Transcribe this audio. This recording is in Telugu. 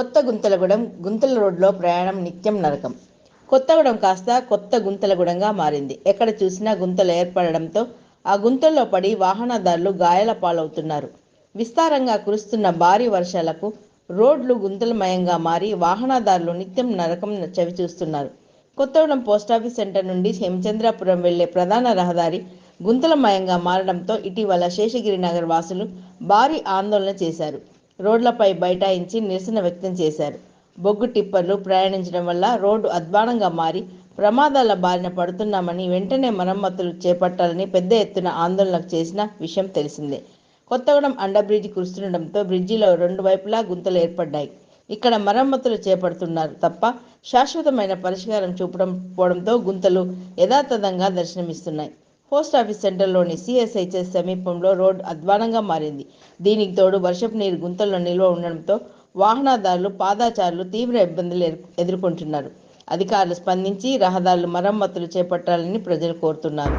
కొత్త గుంతలగూడెం గుంతల రోడ్లో ప్రయాణం నిత్యం నరకం. కొత్తగూడెం కాస్త కొత్త గుంతలగూడెంగా మారింది. ఎక్కడ చూసినా గుంతలు ఏర్పడడంతో ఆ గుంతల్లో పడి వాహనదారులు గాయాల పాలవుతున్నారు. విస్తారంగా కురుస్తున్న భారీ వర్షాలకు రోడ్లు గుంతలమయంగా మారి వాహనదారులు నిత్యం నరకం చవిచూస్తున్నారు. కొత్తగూడెం పోస్టాఫీస్ సెంటర్ నుండి హేమచంద్రాపురం వెళ్ళే ప్రధాన రహదారి గుంతలమయంగా మారడంతో ఇటీవల శేషగిరి నగర్ వాసులు భారీ ఆందోళన చేశారు. రోడ్లపై బైఠాయించి నిరసన వ్యక్తం చేశారు. బొగ్గు టిప్పర్లు ప్రయాణించడం వల్ల రోడ్డు అద్వానంగా మారి ప్రమాదాల బారిన పడుతున్నామని వెంటనే మరమ్మతులు చేపట్టాలని పెద్ద ఎత్తున ఆందోళన చేసిన విషయం తెలిసిందే. కొత్తగూడెం అండర్ బ్రిడ్జి కురుస్తుండటంతో బ్రిడ్జిలో రెండు వైపులా గుంతలు ఏర్పడ్డాయి. ఇక్కడ మరమ్మతులు చేపడుతున్నారు తప్ప శాశ్వతమైన పరిష్కారం చూపడం పోవడంతో గుంతలు యథాతథంగా దర్శనమిస్తున్నాయి. పోస్ట్ ఆఫీస్ సెంటర్లోని సిఎస్ఐచెస్ సమీపంలో రోడ్డు అధ్వానంగా మారింది. దీనికి తోడు వర్షపు నీరు గుంతల్లో నిల్వ ఉండడంతో వాహనదారులు పాదాచారులు తీవ్ర ఇబ్బందులు ఎదుర్కొంటున్నారు. అధికారులు స్పందించి రహదారులు మరమ్మతులు చేపట్టాలని ప్రజలు కోరుతున్నారు.